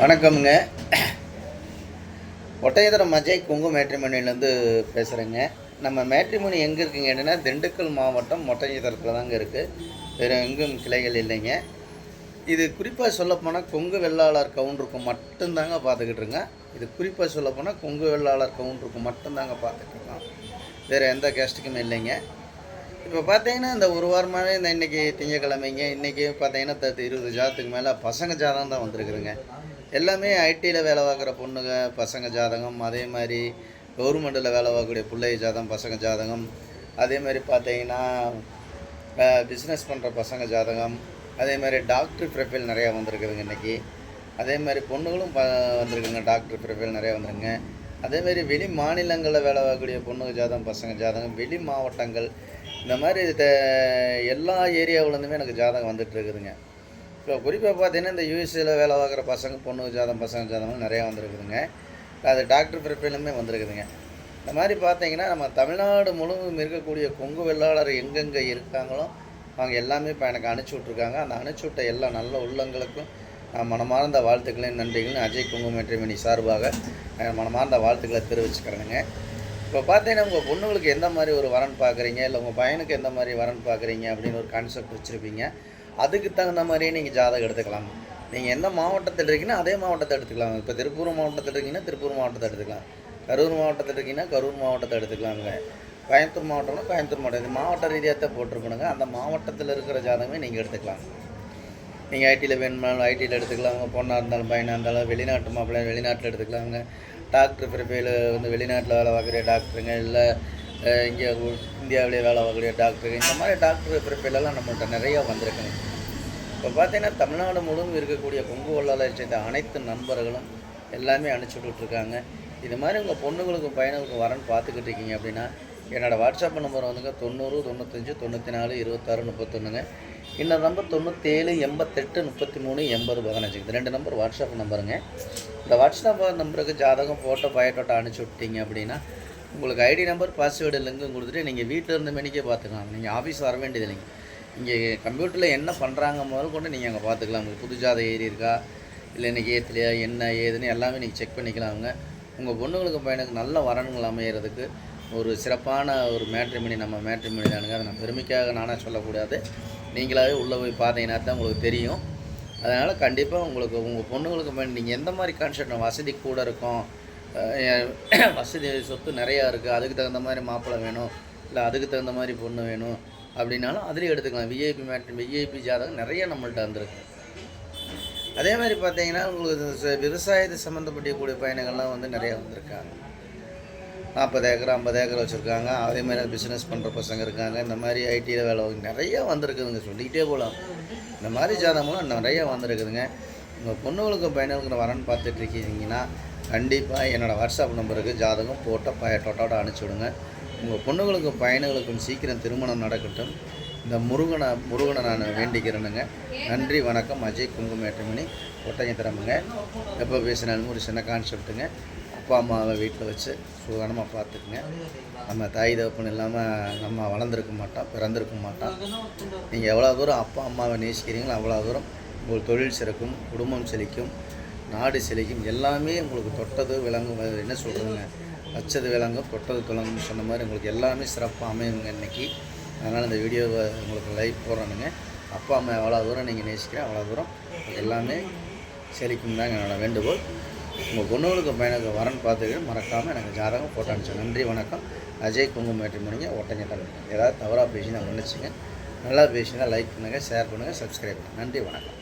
வணக்கம்ங்க. ஒட்டையதரம் அஜய் குங்கு மேட்ரிமணிலேருந்து பேசுகிறேங்க நம்ம மேட்ரிமணி எங்கே இருக்குங்க என்னென்னா திண்டுக்கல் மாவட்டம் ஒட்டையதரத்தில் தாங்க இருக்குது வேறு எங்கும் கிளைகள் இல்லைங்க. இது குறிப்பாக சொல்லப்போனால் கொங்கு வெள்ளாளர் கவுண்டருக்கு மட்டும்தாங்க பார்த்துக்கிட்டு இருங்க இது குறிப்பாக சொல்லப்போனால் கொங்கு வெள்ளாளர் கவுண்டருக்கு மட்டும்தாங்க பார்த்துக்கிட்டு இருக்கோம் வேறு எந்த கேஸ்ட்டுக்குமே இல்லைங்க. இப்போ பார்த்தீங்கன்னா இந்த ஒரு வாரமாகவே இந்த இன்றைக்கி திங்கக்கிழமைங்க. இன்றைக்கி பார்த்தீங்கன்னா இருபது ஜாதத்துக்கு மேலே பசங்க ஜாதம் தான் வந்திருக்குதுங்க. எல்லாமே ஐடியில் வேலை பார்க்குற பொண்ணுங்க பசங்க ஜாதகம் அதே மாதிரி கவர்மெண்ட்டில் வேலை பார்க்கக்கூடிய பிள்ளை ஜாதகம் பசங்க ஜாதகம். அதே மாதிரி பார்த்தீங்கன்னா பிஸ்னஸ் பண்ணுற பசங்க ஜாதகம். அதே மாதிரி டாக்டர் ப்ரொஃபைல் நிறையா வந்திருக்குதுங்க இன்றைக்கி அதே மாதிரி பொண்ணுங்களும் ப வந்திருக்குங்க டாக்டர் ப்ரொஃபைல் நிறையா வந்துருங்க அதேமாதிரி வெளி மாநிலங்களில் வேலை பார்க்கக்கூடிய பொண்ணுங்க ஜாதகம் பசங்க ஜாதகம் வெளி மாவட்டங்கள். இந்த மாதிரி த- எல்லா ஏரியாவிலேருந்துமே எனக்கு ஜாதகம் வந்துட்டு இருக்குதுங்க. இப்போ குறிப்பாக பார்த்தீங்கன்னா இந்த யூஎஸ்ஏல வேலை பார்க்குற பசங்க பொண்ணு ஜாதம் பசங்க ஜாதகம் நிறையா வந்திருக்குதுங்க. அது டாக்டர் ப்ரிப்பேலுமே வந்திருக்குதுங்க. இந்த மாதிரி பார்த்தீங்கன்னா நம்ம தமிழ்நாடு முழுவதும் இருக்கக்கூடிய கொங்கு வெள்ளாளர் எங்கெங்கே இருக்காங்களோ அவங்க எல்லாமே இப்போ எனக்கு அனுப்பிச்சி விட்ருக்காங்க அந்த அனுப்பிச்சி விட்ட எல்லா நல்ல உள்ளங்களுக்கும் நான் மனமார்ந்த வாழ்த்துக்களையும் நன்றிகளையும் அஜய் குங்கு மேட்ரிமணி சார்பாக மனமார்ந்த வாழ்த்துக்களை தெரிவிச்சுக்கிறேங்க இப்போ பார்த்தீங்கன்னா உங்கள் பொண்ணுங்களுக்கு எந்த மாதிரி ஒரு வரன் பார்க்குறீங்க? இல்லை உங்கள் பையனுக்கு எந்த மாதிரி வரன் பார்க்குறீங்க? அப்படின்னு ஒரு கான்செப்ட் வச்சுருப்பீங்க. அதுக்கு தகுந்த மாதிரியே நீங்கள் ஜாதகம் எடுத்துக்கலாம். நீங்கள் எந்த மாவட்டத்தில் இருக்கீங்கன்னா அதே மாவட்டத்தை எடுத்துக்கலாம். இப்போ திருப்பூர் மாவட்டத்தில் இருக்கீங்கன்னா திருப்பூர் மாவட்டத்தை எடுத்துக்கலாம். கரூர் மாவட்டத்தில் இருக்கீங்கன்னா கரூர் மாவட்டத்தை எடுத்துக்கலாங்க கோயம்புத்தூர் மாவட்டம்னா கோயம்புத்தூர் மாவட்டம். இது மாவட்ட ரீதியாக தான் போட்டிருக்கணுங்க. அந்த மாவட்டத்தில் இருக்கிற ஜாதகமே நீங்கள் எடுத்துக்கலாம். நீங்கள் ஐடியில் வேணுமானாலும் ஐடியில் எடுத்துக்கலாம். பொண்ணாக இருந்தாலும் பையனாக இருந்தாலும் வெளிநாட்டு மாப்பிள்ளை வெளிநாட்டில் எடுத்துக்கலாங்க டாக்டர் பிறப்பையில் வந்து வெளிநாட்டில் வேலை பார்க்குற டாக்டருங்க. இல்லை இங்கே இந்தியாவிலேயே வேலை பார்க்கக்கூடிய டாக்டருங்க இந்த மாதிரி டாக்டர் பிறப்பையிலலாம் நம்மள்கிட்ட நிறையா வந்திருக்குங்க. இப்போ பார்த்தீங்கன்னா தமிழ்நாடு முழுவதும் இருக்கக்கூடிய கொங்கு வல்லாளர் சேர்ந்த அனைத்து நண்பர்களும் எல்லாமே அனுப்பிச்சி விட்ருக்காங்க இது மாதிரி உங்கள் பொண்ணுங்களுக்கும் பையனுக்கும் வரன்னு பார்த்துக்கிட்டு இருக்கீங்க அப்படின்னா என்னோடய வாட்ஸ்அப் நம்பர் வந்துங்க தொண்ணூறு தொண்ணூத்தஞ்சு தொண்ணூற்றி நாலு இருபத்தாறு முப்பத்தொன்றுங்க இன்னொரு நம்பர் தொண்ணூற்றேழு எண்பத்தெட்டு முப்பத்தி மூணு எண்பது பதினஞ்சு இந்த ரெண்டு நம்பர் வாட்ஸ்அப் நம்பருங்க இந்த வாட்ஸ்அப் நம்பருக்கு ஜாதகம் ஃபோட்டோ பயோட்டோட்டோ அனுப்பிச்சி விட்டீங்க அப்படின்னா உங்களுக்கு ஐடி நம்பர் பாஸ்வேர்டு லிங்கும் கொடுத்துட்டு நீங்கள் வீட்டில் இருந்த மெனிக்கே பார்த்துக்கலாம். நீங்கள் ஆஃபீஸ் வர வேண்டியது இல்லைங்க. இங்கே கம்ப்யூட்டரில் என்ன பண்ணுறாங்க முதல் கொண்டு நீங்கள் அங்கே பார்த்துக்கலாம். உங்களுக்கு புது ஜாதகம் ஏறி இருக்கா? இல்லை இன்றைக்கி ஏற்றலையா என்ன ஏதுன்னு எல்லாமே நீங்கள் செக் பண்ணிக்கலாமுங்க உங்கள் பொண்ணுங்களுக்கு பையனுக்கு நல்ல வரன்கள் அமையிறதுக்கு ஒரு சிறப்பான ஒரு மேட்ரிமணி நம்ம மேட்ரிமணி தானுங்க அதை நான் பெருமைக்காக நானே சொல்லக்கூடாது. நீங்களாகவே உள்ளே போய் பார்த்தீங்கன்னா தான் உங்களுக்கு தெரியும். அதனால் கண்டிப்பாக உங்களுக்கு உங்கள் பொண்ணுங்களுக்கு பையன் நீங்கள் எந்த மாதிரி கான்செப்ட் வசதி கூட இருக்கும்? வசதி சொத்து நிறையா இருக்குது அதுக்கு தகுந்த மாதிரி மாப்பிள்ளை வேணும். இல்லை அதுக்கு தகுந்த மாதிரி பொண்ணு வேணும். அப்படின்னாலும் அதுலேயும் எடுத்துக்கலாம். விஐபி மேட் விஐபி ஜாதகம் நிறைய நம்மள்ட்ட வந்திருக்கு. அதே மாதிரி பார்த்தீங்கன்னா உங்களுக்கு ச- விவசாயத்தை சம்மந்தப்பட்டக்கூடிய பயணங்கள்லாம் வந்து நிறையா வந்திருக்காங்க. நாற்பது ஏக்கர் ஐம்பது ஏக்கர் வச்சுருக்காங்க. அதே மாதிரி பிஸ்னஸ் பண்ணுற பசங்க இருக்காங்க. இந்த மாதிரி ஐடியில் வேலை நிறையா வந்திருக்குதுங்க. சொல்லிக்கிட்டே போகலாம் இந்த மாதிரி ஜாதகம்லாம் நிறையா வந்திருக்குதுங்க. உங்கள் பொண்ணுங்களுக்கு பையனுக்கு வரன்னு பார்த்துட்டு இருக்கீங்கன்னா கண்டிப்பாக என்னோடய வாட்ஸ்அப் நம்பருக்கு ஜாதகம் போட்டோ பய டொட்டோட அனுப்பிச்சி விடுங்க. உங்கள் பொண்ணுங்களுக்கும் பையனுங்களுக்கும் சீக்கிரம் திருமணம் நடக்கட்டும். இந்த முருகனை முருகனை நான் வேண்டிக்கிறேனுங்க. நன்றி வணக்கம். அஜய் குங்குமேட்டமணி ஒட்டஞ்ச திறமுங்க. எப்போ பேசினாலும் ஒரு சின்ன கான்செப்ட்டுங்க அப்பா அம்மாவை வீட்டில் வச்சு சுதானமாக பார்த்துக்குங்க. நம்ம தாய் தகப்பன் இல்லாமல் நம்ம வளர்ந்துருக்க மாட்டோம் பிறந்திருக்க மாட்டோம். நீங்கள் எவ்வளோ தூரம் அப்பா அம்மாவை நேசிக்கிறீங்களோ அவ்வளோ தூரம் உங்கள் தொழில் சிறக்கும் குடும்பம் செழிக்கும். நாடு செழிக்கும் எல்லாமே உங்களுக்கு தொட்டது விளங்கும். என்ன சொல்கிறதுங்க வச்சது விளங்கும் தொட்டது துளங்கும்னு சொன்ன மாதிரி உங்களுக்கு எல்லாமே சிறப்பாக அமையுங்க இன்றைக்கி அதனால் இந்த வீடியோவை உங்களுக்கு லைக் போடுறேனுங்க. அப்பா அம்மா எவ்வளோ தூரம் நீங்கள் நேசிக்கிறேன் அவ்வளோ தூரம் எல்லாமே செழிக்கும் தாங்க என்னோட வேண்டுகோள். உங்கள் பொண்ணுகளுக்கு பையனுக்கு வரன் பார்த்துக்கிட்டு மறக்காமல் எனக்கு ஜாதகம் போட்டு அனுப்பிச்சேன் நன்றி வணக்கம். அஜய் குங்கும மேட்ரிமணிங்க ஒட்டஞ்ச தமிழ் ஏதாவது தவறாக பேசினா மன்னிச்சுங்க. நல்லா பேசினா லைக் பண்ணுங்கள் ஷேர் பண்ணுங்கள் சப்ஸ்கிரைப் பண்ணுங்கள் நன்றி வணக்கம்.